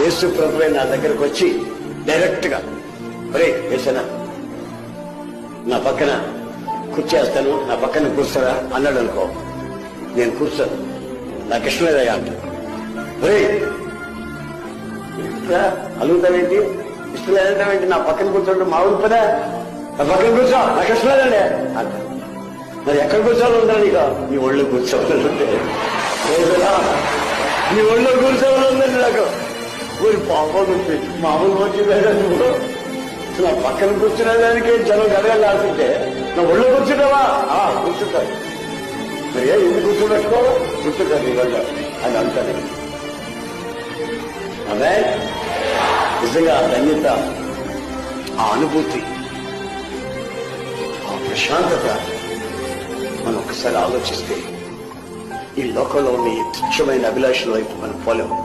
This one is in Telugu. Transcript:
యేసు ప్రభువే నా దగ్గరకు వచ్చి డైరెక్ట్గా ఒరే వేసనా నా పక్కన కూర్చేస్తాను నా పక్కన కూర్చోరా అన్నాడు అనుకో నేను కూర్చోను నాకు ఇష్టం లేదయ్యా ఒరే అలుగుతావేంటి? ఇష్టం లేదంటావేంటి నా పక్కన కూర్చోండి మా ఊరు పదా? నా పక్కన కూర్చో నాకు ఇష్టం లేదండి అంట మరి ఎక్కడ కూర్చోవాలి ఉంటా నీకు? నీ ఒళ్ళు కూర్చోవాలి నీ ఒళ్ళో కూర్చోవాలి ఉందండి నాకు. ఊరి పాపం మామూలు వచ్చి నువ్వు? నా పక్కన కూర్చునే దానికి జనం గడగలు ఆడుతుంటే నా ఒళ్ళు కూర్చుంటావా? కూర్చుంటాను మరి ఏ ఎందుకు కూర్చోబెట్టుకో కూర్చుంటాను నీ వల్ల. అని అంటాను అదే నిజంగా ధన్యత ఆ అనుభూతి ఆ ప్రశాంతత మనం ఒకసారి ఆలోచిస్తే ఈ లోకంలో ఉన్న ఈ తుచ్చమైన అభిలాషల వైపు మనం పోలేము.